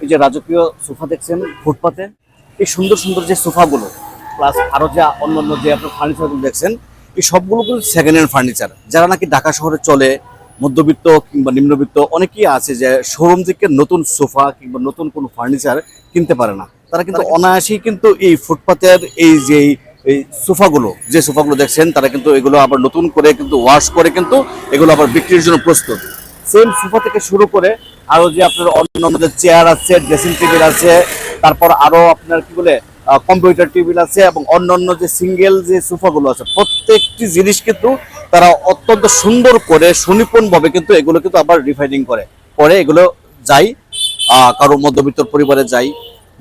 এই যে রাজকীয় সোফা দেখছেন ফুটপাতে এই সুন্দর সুন্দর যে সোফাগুলো প্লাস আরও যে অন্যান্য যে আপনার ফার্নিচারগুলো দেখছেন এই সবগুলো কিন্তু সেকেন্ড হ্যান্ড ফার্নিচার যারা নাকি ঢাকা শহরে চলে মধ্যবিত্ত কিংবা নিম্নবিত্ত অনেকেই আছে যে শোরুম থেকে নতুন সোফা কিংবা নতুন কোনো ফার্নিচার কিনতে পারে না। তারা কিন্তু অনায়াসেই কিন্তু এই ফুটপাতের এই যে এই সোফাগুলো যে সোফাগুলো দেখছেন তারা কিন্তু এগুলো আবার নতুন করে কিন্তু ওয়াশ করে কিন্তু এগুলো আবার বিক্রির জন্য প্রস্তুত। সেম সোফা থেকে শুরু করে আরও যে আপনার অন্য চেয়ার আছে ড্রেসিং টেবিল আছে, তারপর আরও আপনার কি বলে কম্পিউটার টেবিল আছে এবং অন্যান্য যে সিঙ্গেল যে সোফাগুলো আছে, প্রত্যেকটি জিনিস কিন্তু তারা অত্যন্ত সুন্দর করে সুনিপুণ ভাবে কিন্তু এগুলো কিন্তু আবার রিফাইনিং করে। পরে এগুলো যাই কারও মধ্যবিত্ত পরিবারে যাই,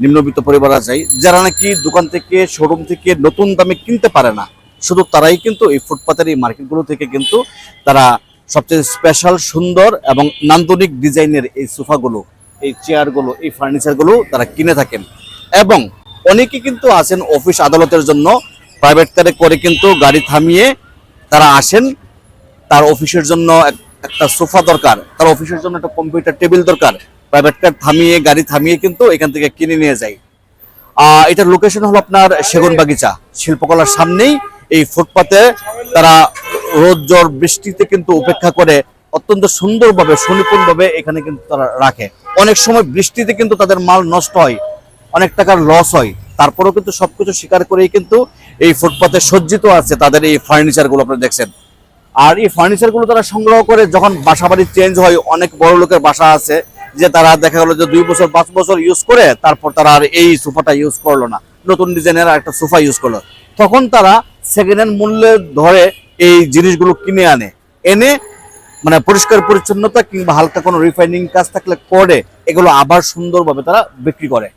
নিম্নবিত্ত পরিবারে যাই, যারা নাকি দোকান থেকে শোরুম থেকে নতুন দামে কিনতে পারে না, শুধু তারাই কিন্তু এই ফুটপাতের এই মার্কেটগুলো থেকে কিন্তু তারা সবচেয়ে স্পেশাল সুন্দর এবং নান্দনিক ডিজাইনের এই সোফাগুলো এই চেয়ারগুলো এই ফার্নিচারগুলো তারা কিনে থাকেন। এবং অনেকে কিন্তু আসেন অফিস আদালতের জন্য প্রাইভেট কারে করে কিন্তু গাড়ি থামিয়ে তারা আসেন তার অফিসের জন্য একটা সোফা দরকার তার অফিসের জন্য একটা কম্পিউটার টেবিল দরকার প্রাইভেট কার থামিয়ে গাড়ি থামিয়ে কিন্তু এখান থেকে কিনে নিয়ে যায়। আহ, এটার লোকেশন হলো আপনার সেগুন বাগিচা শিল্পকলার সামনেই এই ফুটপাতে তারা রোদ, জ্বর, বৃষ্টিতে কিন্তু উপেক্ষা করে অত্যন্ত সুন্দরভাবে, সুনিপুণভাবে এখানে কিন্তু তারা রাখে। অনেক সময় বৃষ্টিতে কিন্তু তাদের মাল নষ্ট হয়, অনেক টাকার লস হয়। তারপরেও কিন্তু সবকিছু স্বীকার করেই কিন্তু এই ফুটপাতে সজ্জিত আছে তাদের এই ফার্নিচারগুলো আপনারা দেখছেন। আর এই ফার্নিচারগুলো তারা সংগ্রহ করে যখন বাসা বাড়ি চেঞ্জ হয়, অনেক বড় লোকের বাসা আছে যে তারা দেখা গেলো যে দুই বছর, পাঁচ বছর ইউজ করে, তারপর তারা আর এই সোফাটা ইউজ করল না। নতুন ডিজাইনের একটা সোফা ইউজ করল। তখন তারা সেকেন্ড হ্যান্ড মূল্যে ধরে এই জিনিসগুলো কিনে আনে। এনে মানে পরিষ্কার পরিচ্ছন্নতা কিংবা হালকা কোনো রিফাইনিং কাজ থাকলে করে, এগুলো আবার সুন্দরভাবে তারা বিক্রি করে।